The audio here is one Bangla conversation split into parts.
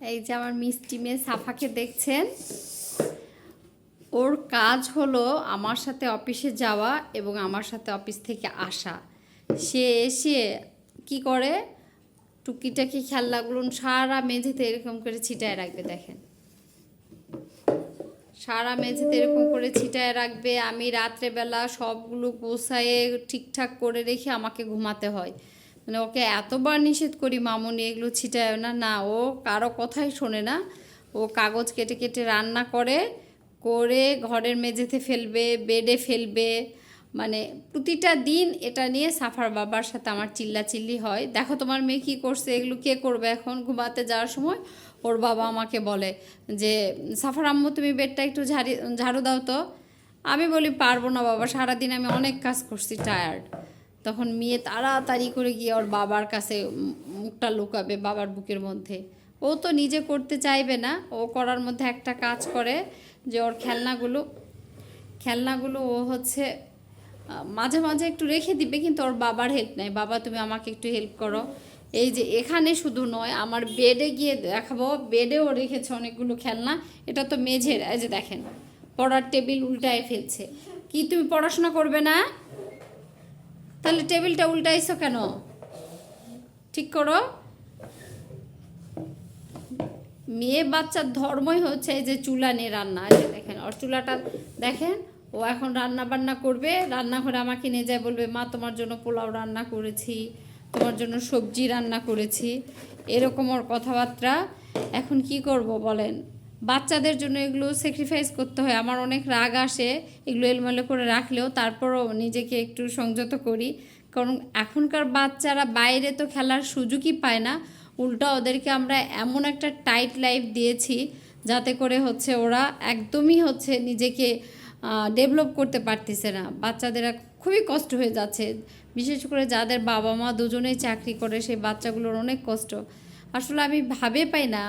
এই যে আমার মিষ্টি মেয়ে সাফাকে দেখছেন। ওর কাজ হলো আমার সাথে অফিসে যাওয়া এবং আমার সাথে অফিস থেকে আসা। সে এসে কি করে? টুকিটাকি খেলনাগুলো সারা মেঝেতে এরকম করে ছিটায় রাখবে, দেখেন। সারা মেঝেতে এরকম করে ছিটায় রাখবে। আমি রাত্রেবেলা সবগুলো গোছায়ে ঠিকঠাক করে রেখে আমাকে ঘুমাতে হয়। মানে ওকে এতবার নিষেধ করি, মামুনি, এগুলো ছিটায় না। না, ও কারও কথাই শোনে না। ও কাগজ কেটে কেটে রান্না করে করে ঘরের মেঝেতে ফেলবে, বেডে ফেলবে। মানে প্রতিটা দিন এটা নিয়ে সাফার বাবার সাথে আমার চিল্লাচিল্লি হয়। দেখো তোমার মেয়ে কী করছে, এগুলো কে করবে এখন ঘুমাতে যাওয়ার সময়? ওর বাবা আমাকে বলে যে, সাফার আম্মু, তুমি বেডটা একটু ঝাড়ি, ঝাড়ু দাও তো। আমি বলি, পারব না বাবা, সারাদিন আমি অনেক কাজ করছি টায়ার্ড তখন মেয়ে তাড়াতাড়ি করে গিয়ে ওর বাবার কাছে মুখটা লুকাবে বাবার বুকের মধ্যে। ও তো নিজে করতে চাইবে না। ও করার মধ্যে একটা কাজ করে যে ওর খেলনাগুলো খেলনাগুলো ও হচ্ছে মাঝে মাঝে একটু রেখে দিবে কিন্তু ওর বাবার হেল্প নেয় বাবা, তুমি আমাকে একটু হেল্প করো। এই যে এখানে শুধু নয়, আমার বেডে গিয়ে দেখাবো। বেডেও রেখেছে অনেকগুলো খেলনা। এটা তো মেঝের, এই যে দেখেন, পড়ার টেবিল উল্টায় ফেলছে। কি তুমি পড়াশোনা করবে না? তাহলে টেবিলটা উল্টাইছো কেন? ঠিক করো। মেয়ে বাচ্চার ধর্মই হচ্ছে যে চুলা নিয়ে রান্না যে দেখেন, ওর চুলাটা দেখেন, ও এখন রান্না বান্না করবে, রান্নাঘরে আমাকে নিয়ে যায় বলবে, মা, তোমার জন্য পোলাও রান্না করেছি, তোমার জন্য সবজি রান্না করেছি। এরকম ওর কথাবার্তা। এখন কি করব বলেন? বাচ্চাদের জন্য এগুলো স্যাক্রিফাইস করতে হয়। আমার অনেক রাগ আসে এগুলো এলোমেলো করে রাখলেও, তারপরও নিজেকে একটু সংযত করি। কারণ এখনকার বাচ্চারা বাইরে তো খেলার সুযোগই পায় না। উল্টা ওদেরকে আমরা এমন একটা টাইট লাইফ দিয়েছি যাতে করে হচ্ছে ওরা একদমই হচ্ছে নিজেকে ডেভেলপ করতে পারতেছে না। বাচ্চাদের খুবই কষ্ট হয়ে যাচ্ছে। বিশেষ করে যাদের বাবা মা দুজনেই চাকরি করে, সেই বাচ্চাগুলোর অনেক কষ্ট। আসলে আমি ভাবে পাই না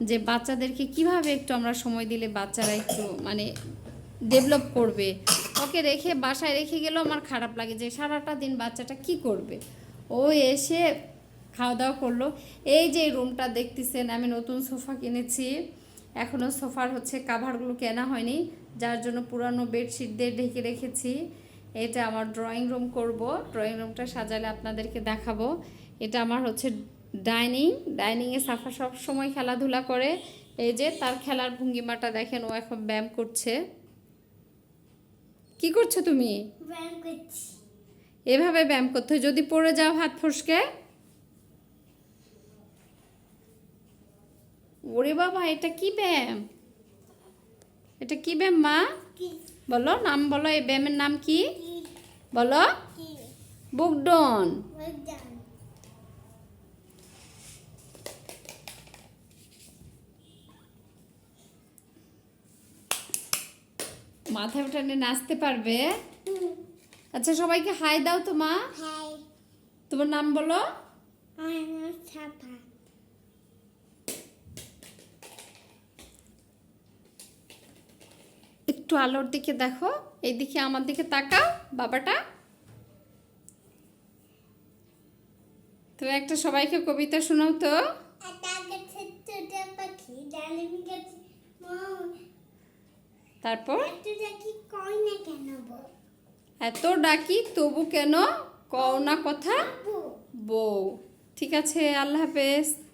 যে বাচ্চাদেরকে কীভাবে একটু আমরা সময় দিলে বাচ্চারা একটু মানে ডেভেলপ করবে? ওকে রেখে, বাসায় রেখে গেলেও আমার খারাপ লাগে যে সারাটা দিন বাচ্চাটা কি করবে? ও এসে খাওয়া দাওয়া করল। এই যে রুমটা দেখতেছেন, আমি নতুন সোফা কিনেছি। এখনও সোফার হচ্ছে কাভারগুলো কেনা হয়নি। যার জন্য পুরানো বেডশিট দিয়ে ঢেকে রেখেছি। এটা আমার ড্রয়িং রুম করব। ড্রয়িং রুমটা সাজালে আপনাদেরকে দেখাবো। এটা আমার হচ্ছে ডাইনিং ডাইনিংয়ে সাফা সব সময় খেলাধুলা করে। এই যে তার খেলার ভঙ্গিমাটা দেখেন ও এখন ব্যায়াম করছে। কি করছ তুমি? এভাবে ব্যায়াম করতে যদি পড়ে যাও হাত ফসকে। ওরে বাবা এটা কি ব্যায়াম? এটা কি ব্যায়াম মা? বলো নাম বলো এই ব্যায়ামের নাম কি? বলো। বুকডন। মাথা উঠানে নাচতে পারবে? আচ্ছা সবাইকে হাই দাও তো মা। তোমার নাম বলো। একটু আলোর দিকে দেখো। এই দিকে আমার দিকে তাকাও বাবাটা। তুমি একটা সবাইকে কবিতা শোনাও তো। তারপর? এত ডাকি তবু কেন কও না কথা? বউ। বউ। ঠিক আছে আল্লাহ হাফেজ।